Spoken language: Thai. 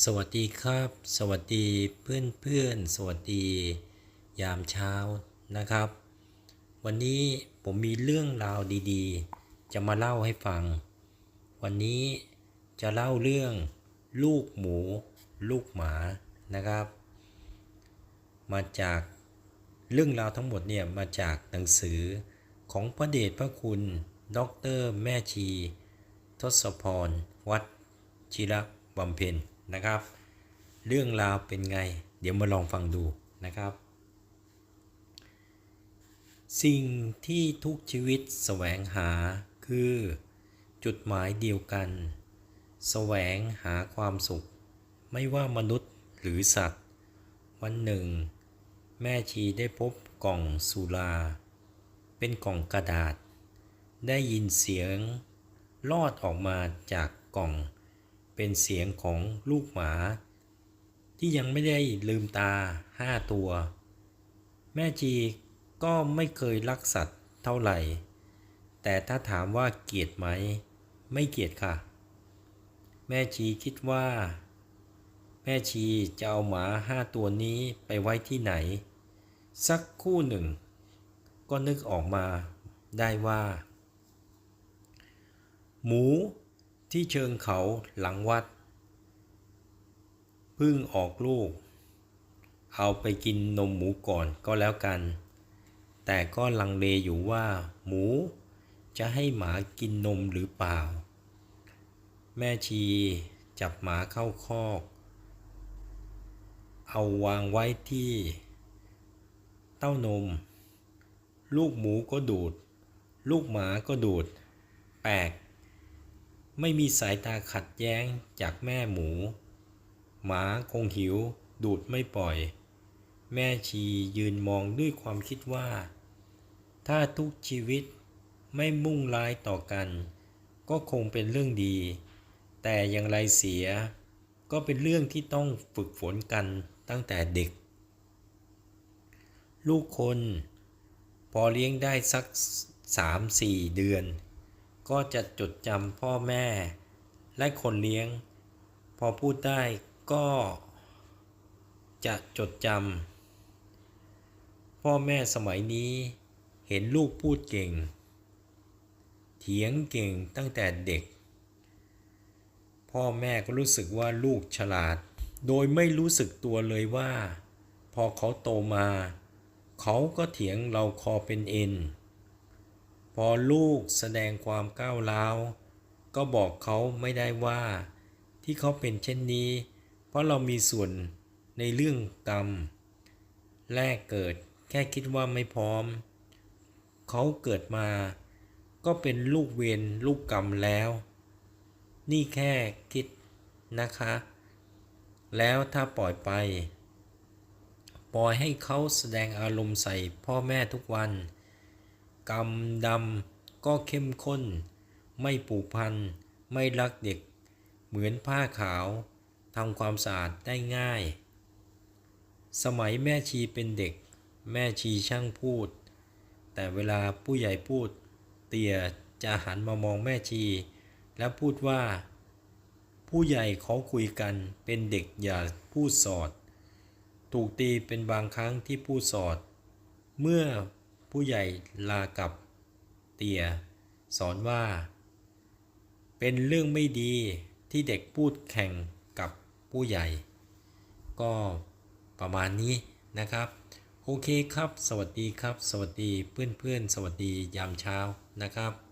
สวัสดีครับ สวัสดีเพื่อนเพื่อนๆสวัสดี ยามเช้านะครับ วันนี้ผมมีเรื่องราวดีๆ จะมาเล่าให้ฟัง วันนี้จะเล่าเรื่องลูกหมู ลูกหมานะครับ มาจากเรื่องราวทั้งหมดเนี่ยมาจากหนังสือของพระเดชพระคุณดรแม่ชี ทศพร วัดชิระบำเพ็ญ นะครับ เรื่องราวเป็นไง เดี๋ยวมาลองฟังดูนะครับ สิ่งที่ทุกชีวิตแสวงหาคือ จุดหมายเดียวกัน แสวงหาความสุข ไม่ว่ามนุษย์หรือสัตว์ วันหนึ่ง แม่ชีได้พบกล่องสุรา เป็นกล่องกระดาษ ได้ยินเสียงลอดออกมาจากกล่อง เป็นเสียงของลูกหมา ที่ยังไม่ได้ลืมตาห้าตัว แม่จีก็ไม่เคยรักสัตว์เท่าไหร่ แต่ถ้าถามว่าเกลียดไหม ไม่เกลียดค่ะ แม่ชีคิดว่า แม่ชีจะเอาหมาห้าตัวนี้ไปไว้ที่ไหน สักคู่หนึ่ง ก็นึกออกมาได้ว่า หมู ที่เชิงเขาหลังวัดพิ่งออกลูก เอาไปกินนมหมูก่อนก็แล้วกัน แต่ก็ลังเลอยู่ว่า หมูจะให้หมากินนมหรือเปล่า แม่ชีจับหมาเข้าคอก เอาวางไว้ที่ เต้านม ลูกหมูก็ดูด ลูกหมาก็ดูด แปลก ไม่มีสายตาขัดแย้งจากแม่หมู หมาคงหิว ดูดไม่ปล่อย แม่ชียืนมองด้วยความคิดว่า ถ้าทุกชีวิตไม่มุ่งร้ายต่อกัน ก็คงเป็นเรื่องดี แต่อย่างไรเสีย ก็เป็นเรื่องที่ต้องฝึกฝนกันตั้งแต่เด็ก ลูกคน พอเลี้ยงได้สักสามสี่เดือน ก็จะจดจำพ่อแม่ และคนเลี้ยง พอพูดได้ก็จะจดจำพ่อแม่สมัยนี้ เห็นลูกพูดเก่ง เถียงเก่งตั้งแต่เด็ก พ่อแม่ก็รู้สึกว่าลูกฉลาด โดยไม่รู้สึกตัวเลยว่า พอเขาโตมา เขาก็เถียงเราคอเป็นเอ็น พอลูกแสดงความก้าวร้าวก็บอกเขาไม่ได้ว่า ที่เขาเป็นเช่นนี้ เพราะเรามีส่วนในเรื่องกรรม แรกเกิดแค่คิดว่าไม่พร้อม เขาเกิดมา ก็เป็นลูกเวรลูกกรรมแล้ว นี่แค่คิดนะคะ แล้วถ้าปล่อยไป ปล่อยให้เขาแสดงอารมณ์ใส่พ่อแม่ทุกวัน กรรมดำก็เข้มข้น ไม่ผูกพัน ไม่รักเด็ก เหมือนผ้าขาวทำความสะอาดได้ง่าย สมัยแม่ชีเป็นเด็ก แม่ชีช่างพูด แต่เวลาผู้ใหญ่พูด เตี่ยจะหันมามองแม่ชี แล้วพูดว่า ผู้ใหญ่เขาคุยกันเป็นเด็กอย่าพูดสอด ถูกตีเป็นบางครั้งที่พูดสอด เมื่อ ผู้ใหญ่ลากับเตียสอนว่า เป็นเรื่องไม่ดีที่เด็กพูดแข่งกับผู้ใหญ่ ก็ประมาณนี้นะครับ โอเคครับ สวัสดีครับ สวัสดีเพื่อนๆ สวัสดียามเช้านะครับ